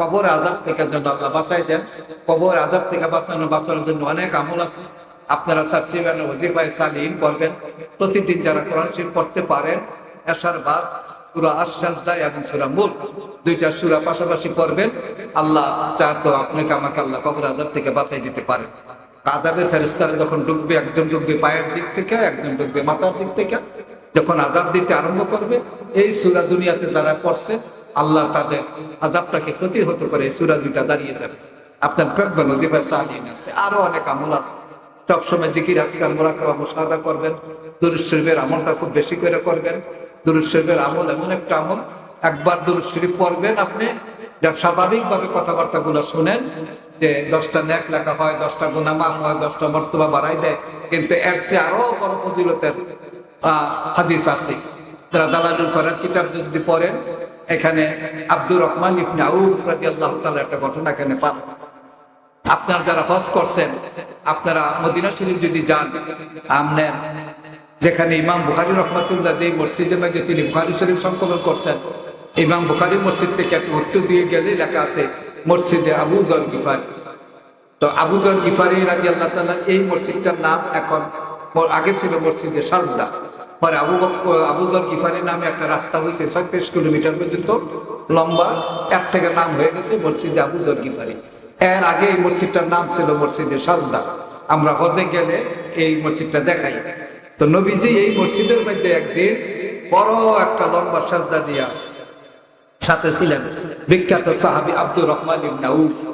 কবর আজাব থেকে যেন আল্লাহ বাঁচাই দেন। কবর আজাব থেকে বাঁচানো, বাঁচানোর জন্য অনেক আমল আছে। আপনারা সার্সিবান ওজিফায় সালিন করবেন প্রতিদিন যারা কোরআন পড়তে পারেন এসার বাদ, সুরা আশ্বাস দেয় এবং সুরা মুল দুইটা সুরা পাশাপাশি পড়বেন। আল্লাহ চাহতো আপনাকে, আমাকে আল্লাহ কবর আজাব থেকে বাঁচাই দিতে পারেন আজাবের ফেরেস্তারা যখন ডুববে, একজন ডুববে পায়ের দিক থেকে, একজন ডুববে মাথার দিক থেকে, যখন আজাব দিতে আরম্ভ করবে, এই সুরা দুনিয়াতে যারা পড়ছে আল্লাহ তাদের আজাবটাকে প্রতিহত করে এই দাঁড়িয়ে যাবে। আপনার পেটবেন নজিফা সাহায্য আছে, আরও অনেক আমল আছে। সবসময় জিকির আজকাল মোরাকাবা মুসাদা করবেন। দুরুদ শরীফের আমলটা খুব বেশি করে করবেন। দুরুদ শরীফের আমল এমন একটা আমল, একবার দুরুদ শরীফ পড়বেন আপনি স্বাভাবিকভাবে কথাবার্তাগুলো শুনেন, যে দশটা ন্যাক লেখা হয়, দশটা গুণা মাফ হয়, দশটা মর্তবা বাড়াই দেয়। কিন্তু এর চেয়ে আরও বড় ফজিলতের হাদিস আছে। যারা দালালুল করার কিতাব যদি পড়েন এখানে আব্দুর রহমান ইবনে আউফ রাদিয়াল্লাহু তাআলা একটা ঘটনা এখানে পান। আপনার যারা হজ করছেন, আপনারা মদিনা শরীফ যদি যান আমনেন যেখানে ইমাম বুখারি রহমাতুল্লাহ যে মসজিদে মাঝে তিনি বুখারি শরীফ সংকলন করছেন, ইমাম বুখারি মসজিদ থেকে একটু উত্তর দিয়ে গেলে লেখা আছে, মসজিদে আবু জল গিফারি। তো আবু জল গিফারি রাজি আল্লাহ তাআলা এই মসজিদটার নাম এখন আগে ছিল মসজিদে সাজদা। পরে আবু বক- আবু জল গিফারি নামে একটা রাস্তা হয়েছে ছত্রিশ কিলোমিটার পর্যন্ত, লম্বা, এক থেকে নাম হয়ে গেছে মসজিদে আবু জল গিফারি। এর আগে এই মসজিদটার নাম ছিল মসজিদে সাজদা। আমরা হজে গেলে এই মসজিদটা দেখাই। তো নবীজি এই মসজিদের মধ্যে একদিন বড় একটা লম্বা সাজদা দিয়ে আছে সাথে ছিলেন বিখ্যাত সাহাবী আব্দুর রহমান ইবনে আউফ।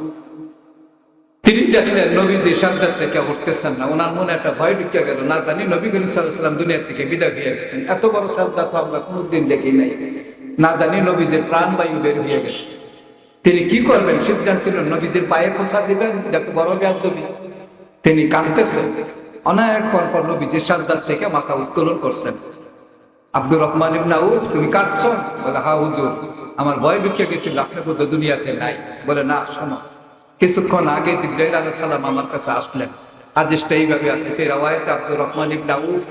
তিনি দেখলেন নবীজি সাজ্জাদ থেকে উঠতেছেন না। ওনার মনে একটা ভয় ঢুকে গেল। না জানি নবী করিম সাল্লাম দুনিয়ার থেকে বিদায় হয়ে গেছেন। এত বড় সাজদা তো আমরা কোনোদিন দেখি নাই। না জানি নবীজির প্রাণ বায়ু বের হয়ে গেছে। তিনি কি করবেন? সিদ্ধান্ত নিলেন, নবীজির পায়ে খোসা দিবেন, যাতে বড় বেয়াদবি তিনি কাঁদতেছেন। অনেক পর নবীজির সাজদার থেকে মাথা উত্তোলন করছেন। আব্দুর রহমান ইবনা উফ তুমি কাঁদছো? বলে হা হুজুর। আমার ভয় ঢুকে গেছিল। আপনি দুনিয়াতে নাই। বলে, না, শোনো। কিছুক্ষণ আগে জিব্রাইল আলাইহিস সালাম আমার কাছে আসলেন। হাদিসটা এইভাবে আছে ফের রাওয়ায়াতে আব্দুর রহমান ইবনে আউফ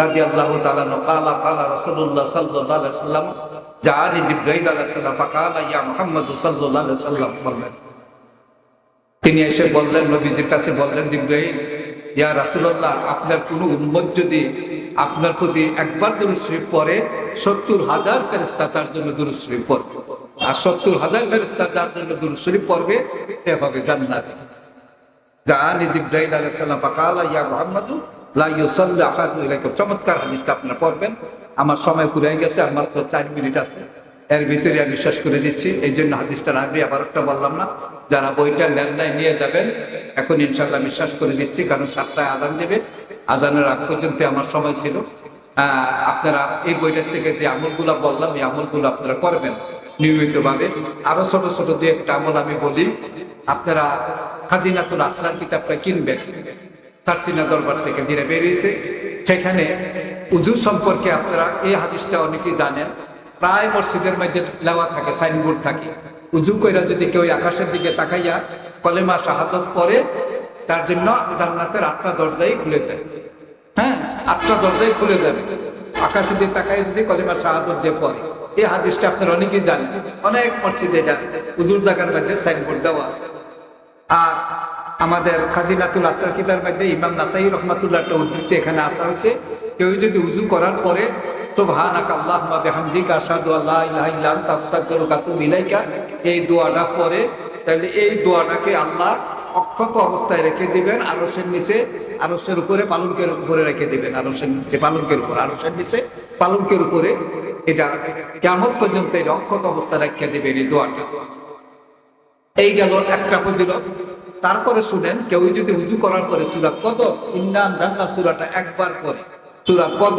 রাদিয়াল্লাহু তাআলা নকালা কালা রাসূলুল্লাহ সাল্লাল্লাহু আলাইহি সাল্লাম জাআনি জিব্রাইল আলাইহিস সালাম, ফাকালা ইয়া মুহাম্মদ সাল্লাল্লাহু আলাইহি সাল্লাম বললেন। তিনি এসে বললেন, নবীজির কাছে বললেন, জিব্রাইল, ইয়া রাসূলুল্লাহ, আপনার কোনো উম্মত যদি আপনার প্রতি একবার দুরুদ শরীফ পড়ে, সত্তর হাজার ফেরেশতা তার জন্য দুরুদ শরীফ পড়বে। আর সত্তর হাজার ফেরেশতা যার জন্য দুরূদ শরীফ পড়বে, সে হবে জান্নাতি। জাআনি জিব্রাইল আলাইহিস সালাম, ফাকালা, ইয়া মুহাম্মাদু, লা ইউসাল্লি আহাদু চমৎকার হাদিসটা আপনারা পড়বেন। আমার সময় পুরাই গেছে, আর মাত্র চার মিনিট আছে। এর ভিতরে আমি বিশ্বাস করে দিচ্ছি। এই জন্য হাদিসটা রাখবি আবার একটা বললাম না। যারা বইটা নাই নিয়ে যাবেন, এখন ইনশাল্লাহ বিশ্বাস করে দিচ্ছি, কারণ সাতটায় আজান দেবে। আজানের আগ পর্যন্ত আমার সময় ছিল। আপনারা এই বইটার থেকে যে আমলগুলো বললাম, এই আমলগুলো আপনারা করবেন। নিয়মিতভাবে। আরও ছোট ছোট দু একটা আমল আমি বলি। আপনারা খাজিনাতুল আসরার কিতাবটা কিনবেন। তারসিনা দরবার থেকে যেটা বেরিয়েছে সেখানে উজু সম্পর্কে আপনারা এই হাদিসটা অনেকেই জানেন। প্রায় মসজিদের মধ্যে লেওয়া থাকে সাইনবোর্ড থাকে। উজু কইরা যদি কেউ আকাশের দিকে তাকাইয়া কলেমা শাহাদত পরে তার জন্য জান্নাতের আটটা দরজাই খুলে যায় হ্যাঁ আটটা দরজাই খুলে যাবে আকাশের দিকে তাকাই যদি কলেমা শাহাদত যে পরে এই হাদিসটা আপনারা অনেকেই জানেন। অনেক মসজিদে যান উজুর জায়গার মধ্যে সাইনবোর্ড দেওয়া আছে। আর আমাদের খাদিনাতুল আসর কিতার মধ্যে ইমাম নাসাই রহমাতুল্লাহ একটা উদ্ধৃতি এখানে আসা হয়েছে। কেউ যদি উজু করার পরে তাহলে এই অক্ষত অবস্থায় রেখে দিবেন নিচে উপরে উপরে রেখে দিবেন নিচে উপর পালঙ্কের উপরে। এটা কেমন পর্যন্ত এটা অক্ষত অবস্থায় রেখে দিবেন এই দোয়াটা এই গেল একটা ফজিলত। তারপরে শুনেন, কেউ যদি উজু করার পরে সুরাত কদ ইন্নান রান্না সুরাটা একবার পরে সুরাত কদ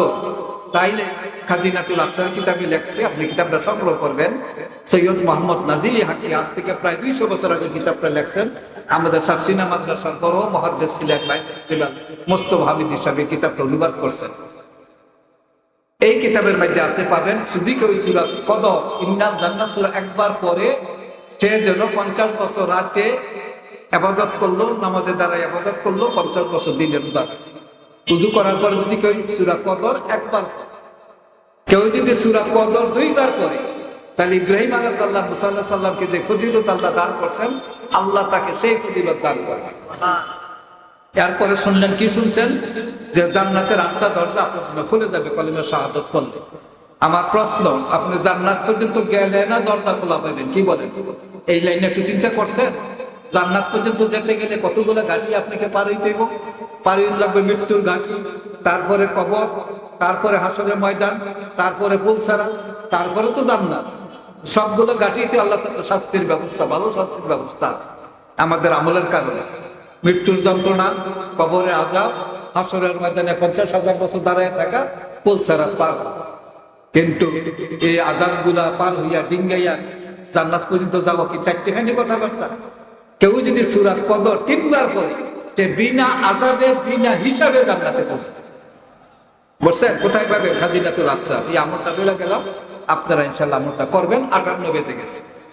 তাইলে খাজিনাতুল আসরার কিতাবে লেখছে, আপনি কিতাবটা সংগ্রহ করবেন। সৈয়দ মোহাম্মদ নাজিলি হাকি আজ থেকে প্রায় দুইশো বছর আগে কিতাবটা লেখছেন। আমাদের সাফসিনা মাদ্রাসার বড় মহাদ্দেশ ছিলেন ছিলেন মোস্তফা হামিদ হিসাবে কিতাবটা অনুবাদ করছেন। এই কিতাবের মধ্যে আছে, পাবেন। শুধু কেউ সুরাত কদ ইন্নান জান্না সুরা একবার পরে সে যেন পঞ্চাশ বছর রাতে আবাদত করল, নামাজে দ্বারাই আবাদত করল, পঞ্চাশ বছর দিনের রোজা। উজু করার পরে যদি কেউ সুরা কদর একবার কেউ যদি সুরা কদর দুইবার করে তাহলে ইব্রাহিম আলাহ সাল্লাহ মুসাল্লাহ সাল্লামকে যে ফজিলত আল্লাহ দান করছেন, আল্লাহ তাকে সেই ফজিলত দান করবেন। এরপরে শুনলেন কি শুনছেন? যে জান্নাতের আটটা দরজা আপনার খুলে যাবে কলিমা শাহাদত করলে আমার প্রশ্ন, আপনি জান্নাত পর্যন্ত গেলে না দরজা খোলা পাবেন? কি বলেন? এই লাইনে একটু চিন্তা করছেন? জান্নাত পর্যন্ত যেতে গেলে কতগুলো ঘাটি আপনাকে পার হইতে হইব লাগবে মৃত্যুর ঘাটি, তারপরে কবর, তারপরে হাসরের ময়দান, তারপরে পুলসারা তারপরে তো জান্নাত। সবগুলো ঘাটিতে আল্লাহ শাস্তির ব্যবস্থা, ভালো শাস্তির ব্যবস্থা আছে। আমাদের আমলের কারণে। মৃত্যুর যন্ত্রণা কবরে আজাব, হাসরের ময়দানে পঞ্চাশ হাজার বছর দাঁড়ায় থাকা পুলসারা পার। কিন্তু এই আজাবগুলা পার হইয়া ডিঙ্গাইয়া জান্নাত পর্যন্ত যাব কি চারটেখানি কথাবার্তা? কেউ যদি সুরাত কদর তিনবার পরে বিনা আজাবে, বিনা হিসাবে জান্নাতে পৌঁছে বলছেন, কোথায় পাবেন খাজিনাতুল আসরার এই আমলটা বেলা গেলাম আপনারা ইনশাল্লাহ আমলটা করবেন, আটান্ন বেজে গেছে।